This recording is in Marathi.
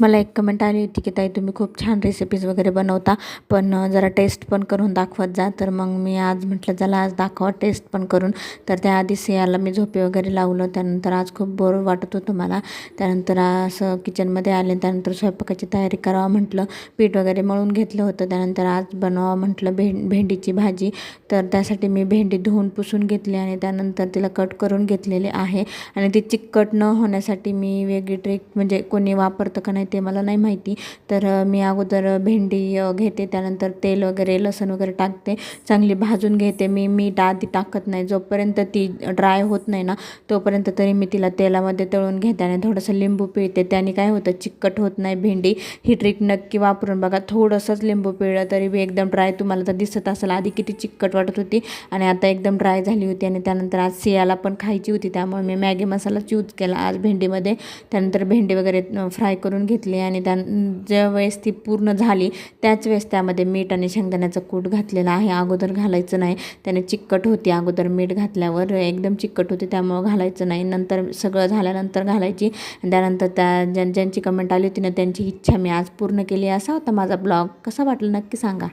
मला एक कमेंट आली होती की ताई तुम्ही खूप छान रेसिपीज वगैरे बनवता पण जरा टेस्ट पण करून दाखवत जा. तर मग मी आज म्हटलं चला आज दाखवा टेस्ट पण करून. तर त्याआधी सियाला मी झोपे वगैरे लावलं. त्यानंतर आज खूप बोर वाटत होतं मला. त्यानंतर असं किचनमध्ये आले. त्यानंतर स्वयंपाकाची तयारी करावं म्हटलं. पीठ वगैरे मळून घेतलं होतं. त्यानंतर आज बनवावं म्हटलं भें भेंडीची भाजी. तर त्यासाठी मी भेंडी धुवून पुसून घेतली आणि त्यानंतर तिला कट करून घेतलेले आहे. आणि ती चिकट न होण्यासाठी मी वेगळी ट्रिक म्हणजे कोणी वापरतं का नाही ते मला नाही माहिती. तर मी अगोदर भेंडी घेते. त्यानंतर तेल वगैरे लसूण वगैरे टाकते. चांगली भाजून घेते मी. मीठ आधी टाकत नाही. जोपर्यंत ती ड्राय होत नाही ना तोपर्यंत तरी मी तिला तेलामध्ये तळून घेते आणि थोडंसं लिंबू पिळते. त्याने काय होतं चिकट होत नाही भेंडी. ही ट्रिक नक्की वापरून बघा. थोडंसंच लिंबू पिळलं तरी बी एकदम ड्राय तुम्हाला तर दिसत असेल. आधी किती चिकट वाटत होती आणि आता एकदम ड्राय झाली होती आणि त्यानंतर आज सियाला पण खायची होती. त्यामुळे मी मॅगी मसालाच यूज केला आज भेंडीमध्ये. त्यानंतर भेंडी वगैरे फ्राय करून घेते. घेतली आणि त्या ज्या वेळेस ती पूर्ण झाली त्याच वेळेस त्यामध्ये मीठ आणि शेंगदाण्याचं कूट घातलेलं आहे. अगोदर घालायचं नाही. त्याने चिकट होती. अगोदर मीठ घातल्यावर एकदम चिकट होती त्यामुळं घालायचं नाही. नंतर सगळं झाल्यानंतर घालायची. त्यानंतर त्या ज्यां ज्यांची कमेंट आली होती ना त्यांची इच्छा मी आज पूर्ण केली. असा होता माझा ब्लॉग. कसा वाटला नक्की सांगा.